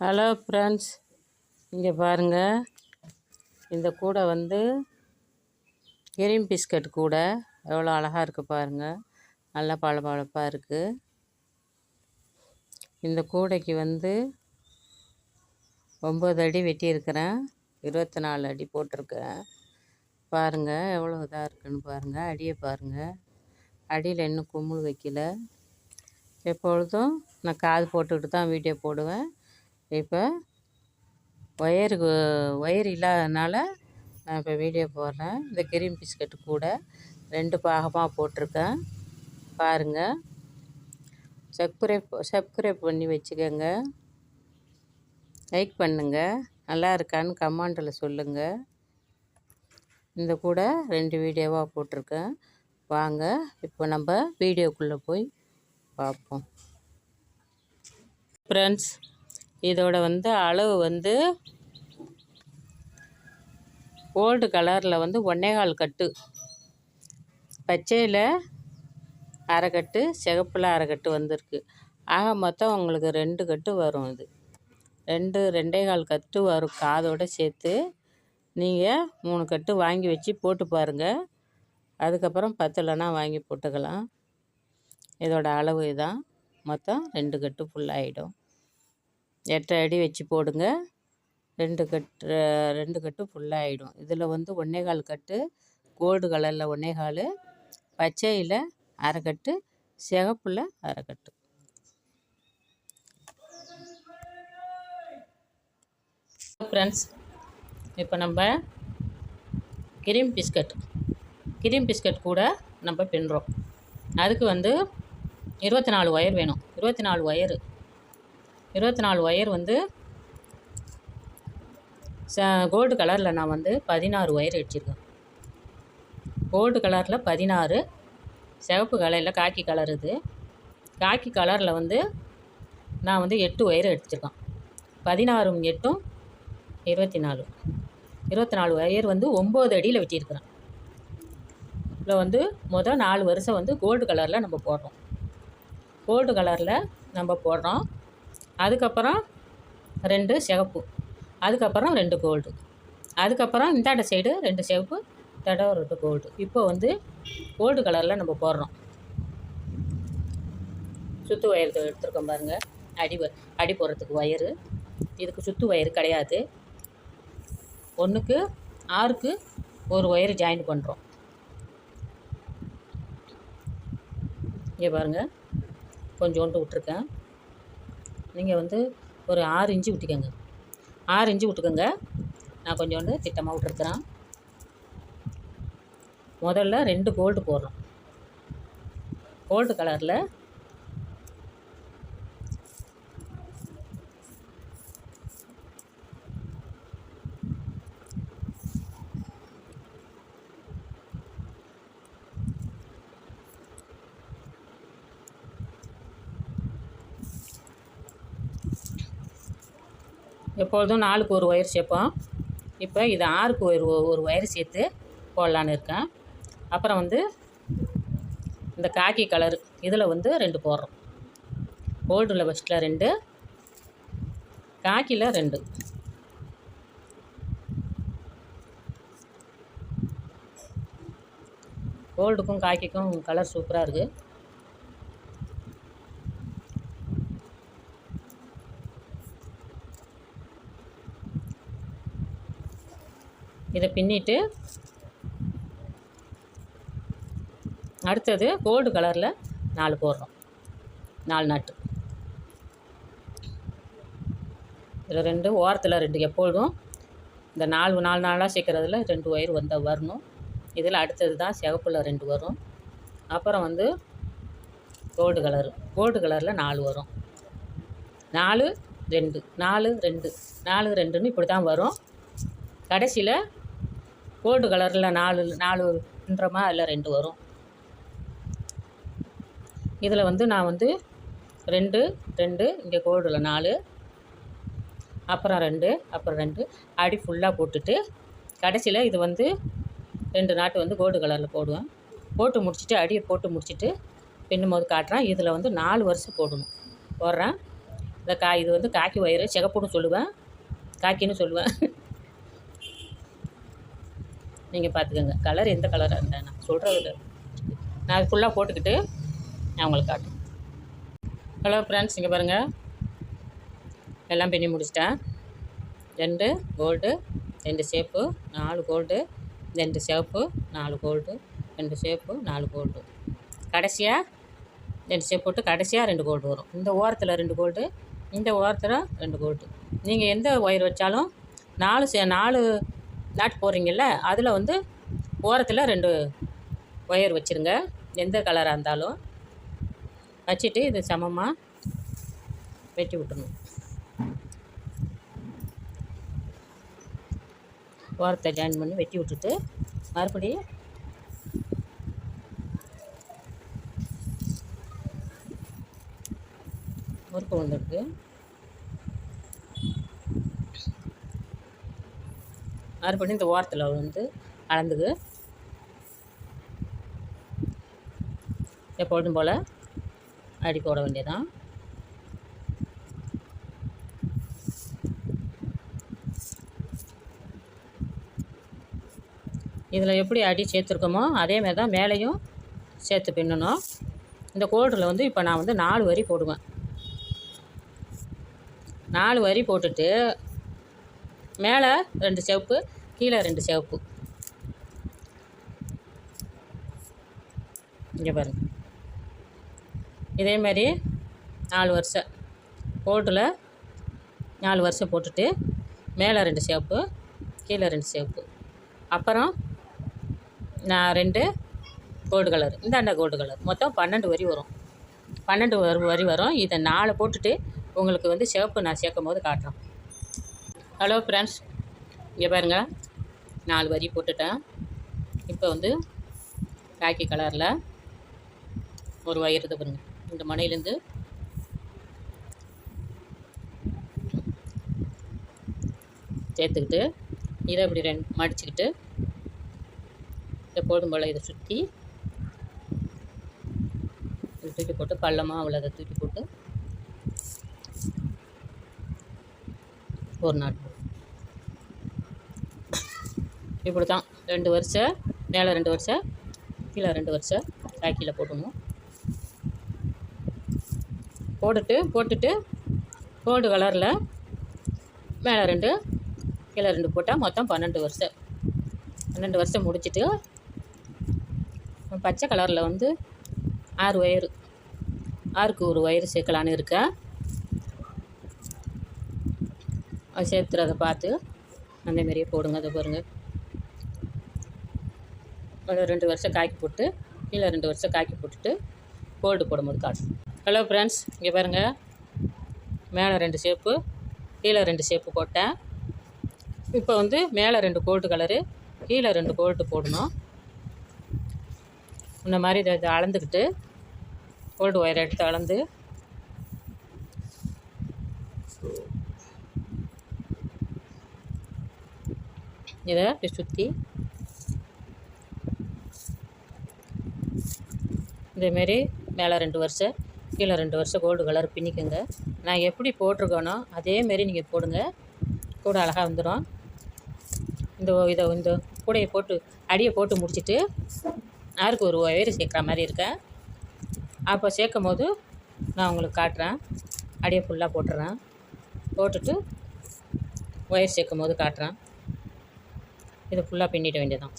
Hello friends இங்கே பாருங்கள் இந்த கூடை வந்து கிரீம் பிஸ்கட் கூடை. எவ்வளோ அழகாக இருக்குது பாருங்கள் நல்லா பளபளப்பாக இருக்குது இந்த கூடைக்கு வந்து ஒம்பது அடி வெட்டியிருக்கிறேன். இருபத்தி நாலு அடி போட்டிருக்கேன். பாருங்கள் எவ்வளோ இதாக இருக்குன்னு பாருங்கள் அடியை பாருங்கள் அடியில் இன்னும் கும்பல் வைக்கல. எப்பொழுதும் நான் காது போட்டுக்கிட்டு தான் வீடியோ போடுவேன். இப்போ ஒயருக்கு ஒயர் இல்லாதனால நான் இப்போ வீடியோ போடுறேன். இந்த கிரீம் பிஸ்கட்டு கூட ரெண்டு பாகமாக போட்டிருக்கேன். பாருங்கள் சப்ஸ்கிரைப் சப்ஸ்கிரைப் பண்ணி வச்சுக்கோங்க. லைக் பண்ணுங்கள் நல்லா இருக்கான்னு கமெண்டில் சொல்லுங்கள் இந்த கூட ரெண்டு வீடியோவாக போட்டிருக்கேன். வாங்க இப்போ நம்ம வீடியோக்குள்ளே போய் பார்ப்போம். ஃப்ரெண்ட்ஸ் இதோட வந்து அளவு வந்து கோல்டு கலரில் வந்து ஒன்னேகால் கட்டு. பச்சையில் அரைக்கட்டு சிகப்பில் அரைக்கட்டு வந்திருக்கு. ஆக மொத்தம் உங்களுக்கு ரெண்டு கட்டு வரும் இது. ரெண்டு ரெண்டே கால் கட்டு வரும் காதோடு சேர்த்து. நீங்கள் மூணு கட்டு வாங்கி வச்சு போட்டு பாருங்கள் அதுக்கப்புறம் பத்தலைன்னா வாங்கி போட்டுக்கலாம். இதோட அளவு இதான். மொத்தம் ரெண்டு கட்டு ஃபுல்லாகிடும் எட்டரை அடி வச்சு போடுங்க. ரெண்டு கட்டு ரெண்டு கட்டு ஃபுல்லாகிடும் இதில் வந்து ஒன்றேகால் கட்டு கோல்டு கலரில் ஒன்றேகால் பச்சையில் அரை கட்டு சிகப்பில் அரை கட்டு. ஃப்ரெண்ட்ஸ் இப்போ நம்ம கிரீம் பிஸ்கட் கிரீம் பிஸ்கட் கூட நம்ம பின்னுறோம். அதுக்கு வந்து இருபத்தி நாலு ஒயர் வேணும். இருபத்தி நாலு ஒயரு இருபத்தி நாலு ஒயர் வந்து ச கோல்டு கலரில் நான் வந்து பதினாறு ஒயர் அடிச்சிருக்கேன் கோல்டு கலரில் பதினாறு சிவப்பு கலரில் காக்கி கலர் இது. காக்கி கலரில் வந்து நான் வந்து எட்டு ஒயர் அடிச்சிருக்கேன் பதினாறும் எட்டும் இருபத்தி நாலு இருபத்தி நாலு ஒயர் வந்து ஒம்பது அடியில் வெட்டியிருக்கிறேன். இதில் வந்து மொதல் நாலு வருஷம் வந்து கோல்டு கலரில் நம்ம போடுறோம். கோல்டு கலரில் நம்ம போடுறோம். அதுக்கப்புறம் ரெண்டு சிகப்பு. அதுக்கப்புறம் ரெண்டு கோல்டு அதுக்கப்புறம் இந்தாண்ட சைடு ரெண்டு சிவப்பு தடவை ரெண்டு கோல்டு இப்போ வந்து கோல்டு கலரில் நம்ம போடுறோம். சுத்து ஒயர் எடுத்துருக்கோம் பாருங்கள் அடி அடி போடுறதுக்கு ஒயரு இதுக்கு சுத்து ஒயர் கிடையாது. ஒன்றுக்கு ஆறுக்கு ஒரு ஒயர் ஜாயின் பண்ணுறோம் இங்கே பாருங்கள் கொஞ்சோண்டு விட்ருக்கேன் நீங்கள் வந்து ஒரு ஆறு இஞ்சி விட்டுக்கோங்க ஆறு இஞ்சி விட்டுக்கோங்க நான் கொஞ்சோண்டு திட்டமாக விட்டுருக்குறேன் முதல்ல ரெண்டு கோல்டு போடுறோம் கோல்டு கலரில் எப்பொழுதும் நாலுக்கு ஒரு ஒயர் சேர்ப்போம். இப்போ இது ஆறுக்கு ஒரு ஒரு ஒயர் சேர்த்து போடலான்னு இருக்கேன். அப்புறம் வந்து இந்த காக்கி கலர் இதில் வந்து ரெண்டு போடுறோம். கோல்டில் ஃபஸ்ட்டில் ரெண்டு காக்கியில் ரெண்டு. கோல்டுக்கும் காக்கிக்கும் கலர் சூப்பராக இருக்குது இதை பின்னிட்டு அடுத்தது கோல்டு கலரில் நாலு போடுறோம். நாலு நட்டு. இதில் ரெண்டு ஓரத்தில் ரெண்டு எப்பொழுதும் இந்த நாலு நாலு நாளாக சேர்க்குறதுல ரெண்டு ஒயர் வந்தால் வரணும். இதில் அடுத்தது தான் சிவப்பில் ரெண்டு வரும். அப்புறம் வந்து கோல்டு கலரு கோல்டு கலரில் நாலு வரும். நாலு ரெண்டு நாலு ரெண்டு நாலு ரெண்டுன்னு இப்படி தான் வரும். கடைசியில் கோல்டு கலரில் நாலு நாலுன்றமா அதில் ரெண்டு வரும். இதில் வந்து நான் வந்து ரெண்டு ரெண்டு இங்கே கோல்டில் நாலு அப்புறம் ரெண்டு அப்புறம் ரெண்டு அடி ஃபுல்லாக போட்டுட்டு கடைசியில் இது வந்து ரெண்டு நாட்டு வந்து கோல்டு கலரில் போடுவேன். போட்டு முடிச்சுட்டு அடியை போட்டு முடிச்சுட்டு பின்னும் போது காட்டுறேன். இதில் வந்து நாலு வருஷம் போடணும். போடுறேன். இந்த கா இது வந்து காக்கி ஒயரு சிகப்புன்னு சொல்லுவேன். காக்கின்னு சொல்லுவேன். நீங்கள் பார்த்துக்கோங்க கலர் எந்த கலராக இருந்தால் நான் சொல்கிறது நான் அது ஃபுல்லாக போட்டுக்கிட்டு நான் உங்களுக்கு காட்டுறேன். ஹலோ ஃப்ரெண்ட்ஸ் இங்கே பாருங்கள் எல்லாம் பின்னி முடிச்சிட்டேன் ரெண்டு கோல்டு ரெண்டு சேப்பு நாலு கோல்டு ரெண்டு சேப்பு நாலு கோல்டு ரெண்டு சேப்பு நாலு கோல்டு கடைசியாக ரெண்டு சேப் போட்டு கடைசியாக ரெண்டு கோல்டு வரும். இந்த ஓரத்தில் ரெண்டு கோல்டு இந்த ஓரத்தில் ரெண்டு கோல்டு நீங்கள் எந்த ஒயர் வச்சாலும் நாலு சே நாலு நாட்டு போடுறீங்கல்ல அதில் வந்து ஓரத்தில் ரெண்டு ஒயர் வச்சுருங்க. எந்த கலராக இருந்தாலும் வச்சுட்டு இது சமமாக வெட்டி விட்டுணும். ஓரத்தை ஜாயின் பண்ணி வெட்டி விட்டுட்டு மறுபடியும் முறுக்கு வந்துருக்கு மறுபடியும் இந்த ஓரத்தில் வந்து அளந்துக்கு எப்பொழுதும் போல் அடி போட வேண்டியதான் இதில் எப்படி அடி சேர்த்துருக்கோமோ அதேமாதிரி தான் மேலேயும் சேர்த்து பின்னணும். இந்த கோல்டில் வந்து இப்போ நான் வந்து நாலு வரி போடுவேன். நாலு வரி போட்டுட்டு மேலே ரெண்டு சிவப்பு கீழே ரெண்டு சிவப்பு. இங்கே பாருங்க. இதே மாதிரி நாலு வருஷம் கோட்டில் நாலு வருஷம் போட்டுட்டு மேலே ரெண்டு சிவப்பு கீழே ரெண்டு சிவப்பு. அப்புறம் நான் ரெண்டு கோல்டு கலர் இந்தாண்ட கோல்டு கலர். மொத்தம் பன்னெண்டு வரி வரும். பன்னெண்டு வரி வரி வரும். இதை நாலு போட்டுட்டு உங்களுக்கு வந்து சிவப்பு நான் சேர்க்கும் போது காட்டுறேன். ஹலோ ஃப்ரெண்ட்ஸ் இங்கே பாருங்கள் நாலு வரி போட்டுட்டேன். இப்போ வந்து காக்கி கலரில் ஒரு வயிறு இது பாருங்க. இந்த மனையிலேருந்து சேர்த்துக்கிட்டு இதை இப்படி ரெண்டு மடிச்சுக்கிட்டு எப்போதும் போல் இதை சுற்றி இதை தூக்கி போட்டு பள்ளமாக அவ்வளோ தூக்கி போட்டு ஒரு நாள் இப்படி தான் ரெண்டு வருஷம் மேலே ரெண்டு வருஷம் கீழே ரெண்டு வருஷம் காக்கியில் போட்டுணும் போட்டுட்டு போட்டுட்டு கோல்டு கலரில் மேலே ரெண்டு கீழே ரெண்டு போட்டால் மொத்தம் பன்னெண்டு வருஷம் பன்னெண்டு வருஷம் முடிச்சுட்டு பச்சை கலரில் வந்து ஆறு ஒயரு ஆறுக்கு ஒரு ஒயரு சேர்க்கலான்னு இருக்கேன். அது சேர்த்துறதை பார்த்து அந்த மாதிரியே போடுங்க அதை பாருங்கள் ஒரு ரெண்டு வருஷம் காய்க்கு போட்டு கீழே ரெண்டு வருஷம் காய்க்கு போட்டுட்டு கோல்டு போடும்போது காட்டும் ஹலோ ஃப்ரெண்ட்ஸ் இங்கே பாருங்கள் மேலே ரெண்டு ஷேப்பு கீழே ரெண்டு ஷேப்பு போட்டேன். இப்போ வந்து மேலே ரெண்டு கோல்டு கலரு கீழே ரெண்டு கோல்டு போடணும். இந்த மாதிரி இதை இதை அளந்துக்கிட்டு கோல்டு ஒயர் எடுத்து அளந்து. இதை சுற்றி இதேமாரி மேலே ரெண்டு வருஷம் கீழே ரெண்டு வருஷம் கோல்டு கலர் பின்னிக்கோங்க. நான் எப்படி போட்டிருக்கேனோ அதேமாரி நீங்கள் போடுங்க. கூட அழகாக வந்துடும் இந்த இதை இந்த கூடையை போட்டு அடியை போட்டு முடிச்சுட்டு ஆருக்கு ஒரு ஒயர் சேர்க்குற மாதிரி இருக்கேன். அப்போ சேர்க்கும் போது நான் உங்களுக்கு காட்டுறேன். அடியை ஃபுல்லாக போட்டுறேன். போட்டுட்டு ஒயர் சேர்க்கும் போது காட்டுறேன். இதை ஃபுல்லாக பின்னிட வேண்டியதான்